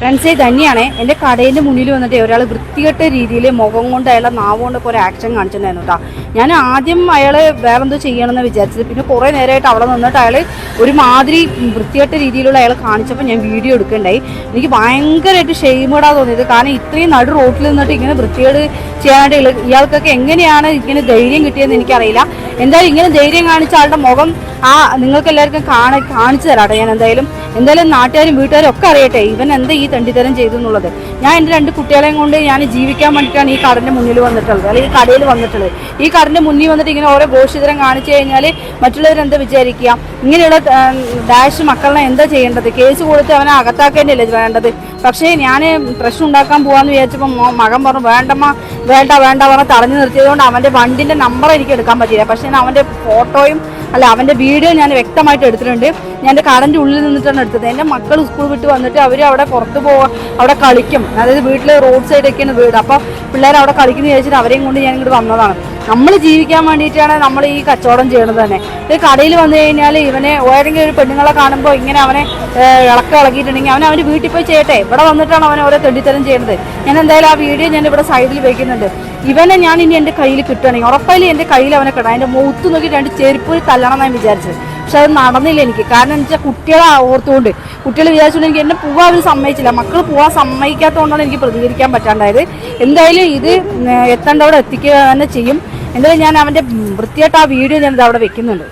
ഫ്രണ്ട്സേ തന്നെയാണ്. എന്റെ കടയിന്റെ മുന്നിൽ വന്നിട്ട് ഒരാൾ വൃത്തികെട്ട രീതിയിൽ മുഖം കൊണ്ട് അയാളെ നാവ് കൊണ്ടൊക്കെ ഒരു ആക്ഷൻ കാണിച്ചിട്ടുണ്ടായിരുന്നു കേട്ടോ ഞാൻ ആദ്യം അയാൾ വേറെന്തോ ചെയ്യണമെന്ന് വിചാരിച്ചത്. പിന്നെ കുറേ നേരമായിട്ട് അവിടെ നിന്നിട്ട് അയാൾ ഒരു മാതിരി വൃത്തികെട്ട രീതിയിലുള്ള അയാൾ കാണിച്ചപ്പോൾ ഞാൻ വീഡിയോ എടുക്കണ്ടായി. എനിക്ക് ഭയങ്കരമായിട്ട് ഷെയിമോടാ തോന്നിയത്. കാരണം ഇത്രയും നടു റോട്ടിൽ നിന്നിട്ട് ഇങ്ങനെ വൃത്തികേട് ചെയ്യാണ്ട് ഇയാൾക്കൊക്കെ എങ്ങനെയാണ് ഇങ്ങനെ ധൈര്യം കിട്ടിയതെന്ന് എനിക്കറിയില്ല. എന്തായാലും ഇങ്ങനെ ധൈര്യം കാണിച്ച ആളുടെ മുഖം ആ നിങ്ങൾക്ക് എല്ലാവർക്കും കാണ കാണിച്ചു തരാട്ടെ ഞാൻ എന്തായാലും എന്തായാലും നാട്ടുകാരും വീട്ടുകാരും ഒക്കെ അറിയട്ടെ ഇവൻ എന്താ ഈ തണ്ടിത്തരം ചെയ്തു എന്നുള്ളത്. ഞാൻ എന്റെ രണ്ട് കുട്ടികളെയും കൊണ്ട് ഞാൻ ജീവിക്കാൻ വേണ്ടിയിട്ടാണ് ഈ കടന്റെ മുന്നിൽ വന്നിട്ടുള്ളത്. അല്ലെങ്കിൽ ഈ കടയിൽ വന്നിട്ടുള്ളത്. ഈ കടന്റെ മുന്നിൽ വന്നിട്ട് ഇങ്ങനെ ഓരോ ഘോഷിതരം കാണിച്ചു കഴിഞ്ഞാൽ മറ്റുള്ളവർ എന്താ വിചാരിക്കുക? ഇങ്ങനെയുള്ള ഡാഷ് മക്കളെ എന്താ ചെയ്യേണ്ടത്? കേസ് കൊടുത്ത് അവനെ അകത്താക്കേണ്ടല്ലേ വേണ്ടത്? പക്ഷേ ഞാൻ പ്രശ്നം ഉണ്ടാക്കാൻ പോകാമെന്ന് വിചാരിച്ചപ്പോൾ മകൻ പറഞ്ഞു വേണ്ടമ്മ വേണ്ട വേണ്ട പറഞ്ഞ് തടഞ്ഞു നിർത്തിയതുകൊണ്ട് അവന്റെ വണ്ടിന്റെ നമ്പർ എനിക്ക് എടുക്കാൻ പറ്റിയില്ല. പക്ഷേ അവന്റെ ഫോട്ടോയും അല്ല അവന്റെ വീഡിയോ ഞാൻ വ്യക്തമായിട്ട് എടുത്തിട്ടുണ്ട്. ഞാൻ എന്റെ കടന്റെ ഉള്ളിൽ നിന്നിട്ടാണ് എടുത്തത്. എന്റെ മക്കൾ സ്കൂൾ വിട്ട് വന്നിട്ട് അവർ അവിടെ പുറത്ത് പോവാ അവിടെ കളിക്കും. അതായത് വീട്ടിൽ റോഡ് സൈഡൊക്കെയാണ് വീട്. അപ്പോൾ പിള്ളേർ അവിടെ കളിക്കുന്ന ചോദിച്ചിട്ട് അവരെയും കൊണ്ട് ഞാൻ ഇങ്ങോട്ട് വന്നതാണ്. നമ്മൾ ജീവിക്കാൻ വേണ്ടിയിട്ടാണ് നമ്മൾ ഈ കച്ചവടം ചെയ്യണത് തന്നെ. ഇത് കടയിൽ വന്നു കഴിഞ്ഞാൽ ഇവനെ ഏതെങ്കിലും ഒരു പെണ്ണുങ്ങളെ കാണുമ്പോൾ ഇങ്ങനെ അവനെ ഇളക്കം ഇളകിയിട്ടുണ്ടെങ്കിൽ അവൻ അവന്റെ വീട്ടിൽ പോയി ചെയ്യട്ടെ. ഇവിടെ വന്നിട്ടാണ് അവനെ ഓരോ തെണ്ടിത്തരം ചെയ്യുന്നത് ഞാൻ എന്തായാലും ആ വീഡിയോ ഞാൻ ഇവിടെ സൈഡിൽ വയ്ക്കുന്നുണ്ട് ഇവനെ ഞാൻ ഇനി എന്റെ കയ്യിൽ കിട്ടുകയാണെങ്കിൽ ഉറപ്പായാലും എന്റെ കയ്യിൽ അവനെ കിട്ടണം. എന്റെ മുഖത്ത് നോക്കി രണ്ട് ചെരുപ്പ് തല്ലണം എന്നാണ് വിചാരിച്ചത്. പക്ഷെ അത് നടന്നില്ല എനിക്ക്. കാരണം എന്ന് വെച്ചാൽ കുട്ടികളെ ഓർത്തുകൊണ്ട് കുട്ടികൾ വിചാരിച്ചുകൊണ്ട് എനിക്ക് എന്നെ പോവാൻ അവർ സമ്മതിച്ചില്ല. മക്കൾ പോവാൻ സമ്മതിക്കാത്തതുകൊണ്ടാണ് എനിക്ക് പ്രതികരിക്കാൻ പറ്റാണ്ടായത്. എന്തായാലും ഇത് എത്തേണ്ടവിടെ എത്തിക്കുക തന്നെ ചെയ്യും. എന്തായാലും ഞാൻ അവന്റെ വൃത്തിയായിട്ട് ആ വീഡിയോ ഞാനിത് അവിടെ വെക്കുന്നുണ്ട്.